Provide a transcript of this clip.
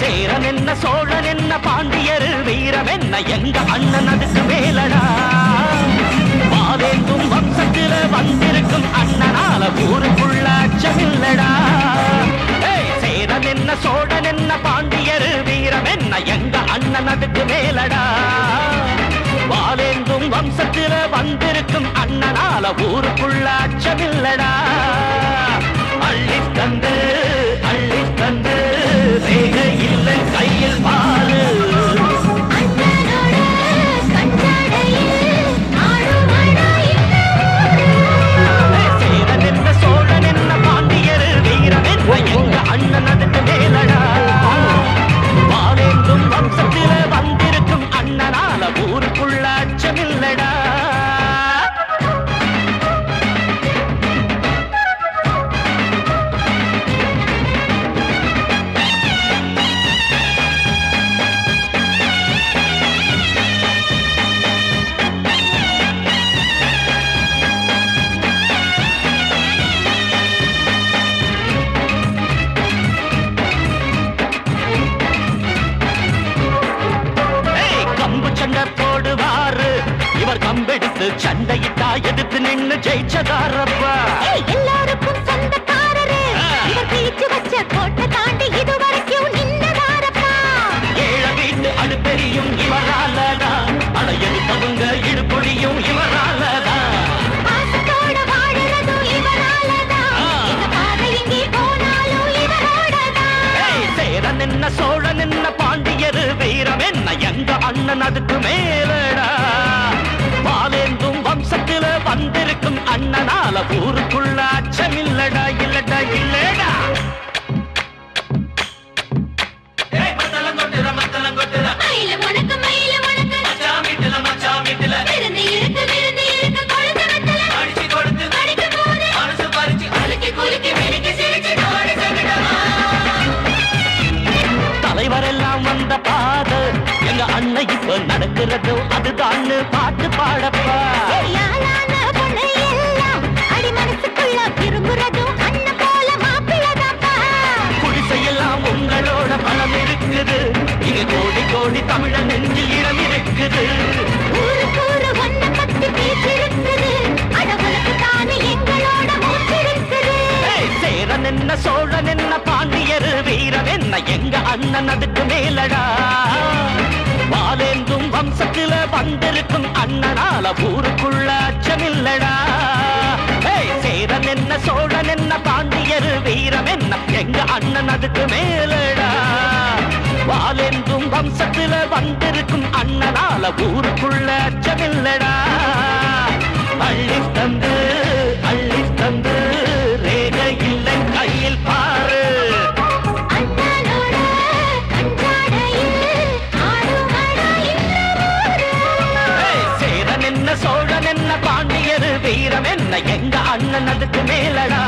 சேரன் என்ன சோழன் என்ன பாண்டியர் வீரம் என்ன எங்க அண்ணன் அதுக்கு மேலடா. வாவேந்தும் வம்சத்தில வந்திருக்கும் அண்ணனால ஊருக்குள்ள அச்சமில்லடா சேரன் என்ன சோழன் என்ன பாண்டியர் வீரம் என்ன எங்க அண்ணன் அதுக்கு மேலடா. வாவேந்தும் வம்சத்தில வந்திருக்கும் அண்ணனால ஊருக்குள்ள அச்சமில்லடா கம்பெடுத்து சண்டையிட்டா எதிர்த்து நின்னு ஜெயிச்சதாரப்பா. எல்லாருக்கும் சொந்தக்காரரு. இவர் பேச்சு வச்ச கோட்டை தாண்டி இதுவரைக்கும் நின்னதாரப்பா. ஏழ வீட்டு பாதை எங்கே போனாலும் இவரோடதான். ஏய், சேரன் என்ன சோழன் என்ன பாண்டியர் வீரம் என்ன எங்க அண்ணன் அதுக்கு மேலடா மினுக்கி சிரிச்சு நோடி சங்கடமா. தலைவர் எல்லாம் வந்த பாத எங்க அண்ணன் இப்ப நடக்கிறது அதுதான் பாட்டு பாடப்பா. ஏய், சேரன் என்ன சோழன் என்ன பாண்டியர் வீரன் என்ன எங்க அண்ணன் அதுக்கு மேலடா? வாலேந்தும் வம்சத்தில வந்திருக்கும் அண்ணனால ஊருக்குள்ள அச்சமில்லடா சேரன் என்ன சோழன் என்ன பாண்டியர் வீரம் என்ன எங்க அண்ணன் அதுக்கு மேலடா? வாலென்றும் வம்சத்துல வந்திருக்கும் அண்ணனால ஊருக்குள்ள அச்சமில்லடா. அள்ளி தந்து அள்ளி தந்து ரேக இல்லை கையில் பாரு. சேரன் என்ன சோழன் என்ன பாண்டியர் வீரம் என்ன எங்க அண்ணன் அதுக்கு மேலடா.